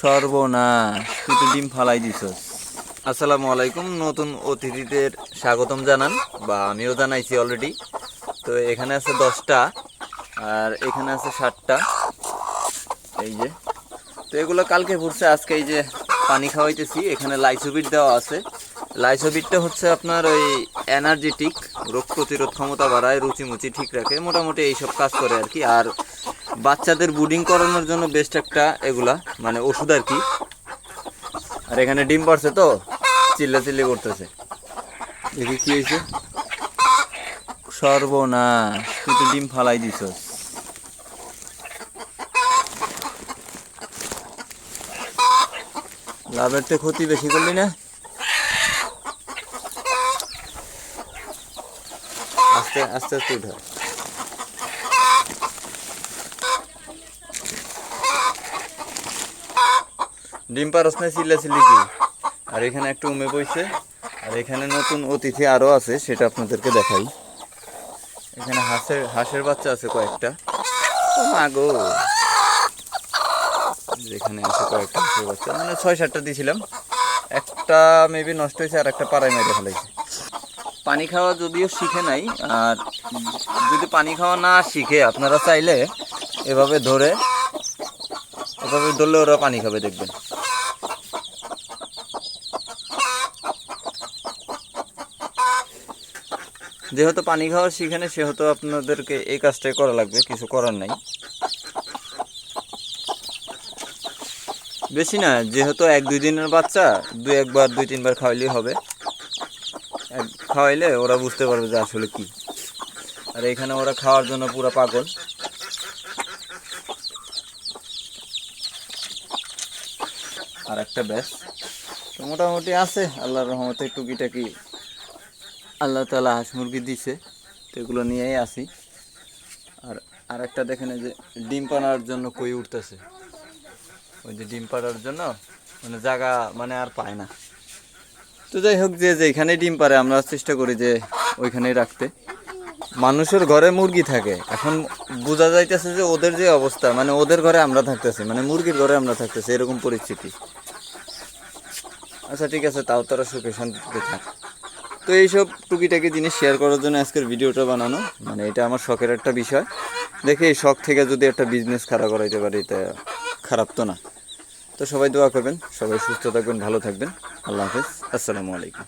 সর্বনাশ, তুই তো ডিম ফালাই দিছস। আসসালামু আলাইকুম, নতুন অতিথিদের স্বাগতম জানান, বা আমিও জানাইছি অলরেডি তো এখানে আছে দশটা, আর এখানে আছে ষাটটা এই যে। তো এগুলো কালকে ফুটছে আজকে এই যে পানি খাওয়াইতেছি, এখানে লাইসোবিট দেওয়া আছে। লাইসোবিটটা হচ্ছে আপনার ওই এনার্জেটিক রোগ প্রতিরোধ ক্ষমতা বাড়ায়, রুচিমুচি ঠিক রাখে, মোটামুটি এইসব কাজ করে আর কি। আর বাচ্চাদের বুডিং করানোর জন্য বেস্ট একটা এগুলা মানে ওষুধ আর কি। আর এখানে ডিম পারছে তো চিল্লা চিল্লি করতেছে। দেখি কি হয়েছে। সর্বনাশ, তুই তো ডিম ফালাই দিছস। লাভের তো ক্ষতি বেশি করলি না? আস্তে আস্তে আস্তে উঠা। ডিম পারস না চিল্লা চিল্লি কি? আর এখানে একটা উমে বইছে, আর এখানে নতুন অতিথি আরও আছে, সেটা আপনাদেরকে দেখাই। এখানে হাঁসের হাঁসের বাচ্চা আছে কয়েকটা। ও মা গো। এখানে আছে কয়েকটা হাঁসের বাচ্চা। মানে ছয় সাতটা দিয়েছিলাম একটা মেবি নষ্ট হয়েছে, আর একটা পাড়ায় মেরে ফেলাইছে। পানি খাওয়া যদিও শিখে নাই, আর যদি পানি খাওয়া না শিখে, আপনারা চাইলে এভাবে ধরে এভাবে ধরলে ওরা পানি খাবে দেখবেন যেহেতু পানি খাওয়া শিখে নেই সেহেতু আপনাদেরকে এই কাজটাই করা লাগবে, কিছু করার নাই। বেশি না, যেহেতু এক দুই দিনের বাচ্চা, দু একবার, দুই তিনবার খাওয়াইলেই হবে। খাওয়াইলে ওরা বুঝতে পারবে যে আসলে কি। আর এখানে ওরা খাওয়ার জন্য পুরো পাগল। আর একটা ব্যাস। তো মোটামুটি আছে, আল্লাহর রহমতে টুকিটাকি আল্লাহ তালা হাঁস মুরগি দিছে, তো এগুলো নিয়েই আসি আর আর একটা দেখেন যে ডিম পানার জন্য কই উঠতেছে। ওই যে ডিম পাড়ার জন্য মানে জায়গা মানে আর পায় না। তো যাই হোক, যে যেখানে ডিম পারে আমরা চেষ্টা করি যে ওইখানেই রাখতে। মানুষের ঘরে মুরগি থাকে। এখন বোঝা যাইতেছে যে ওদের যে অবস্থা মানে ওদের ঘরে আমরা থাকতেছি মানে মুরগির ঘরে আমরা থাকতেছি, এরকম পরিস্থিতি। আচ্ছা ঠিক আছে, তাও তারা সুখে শান্তিতে থাক। তো এইসব টুকিটাকি জিনিস শেয়ার করার জন্য আজকের ভিডিওটা বানানো মানে এটা আমার শখের একটা বিষয়। দেখে, এই শখ থেকে যদি একটা বিজনেস খাড়া করাইতে পারি তা খারাপ তো না। তো সবাই দোয়া করবেন, সবাই সুস্থ থাকবেন, ভালো থাকবেন। আল্লাহ হাফেজ, আসসালামু আলাইকুম।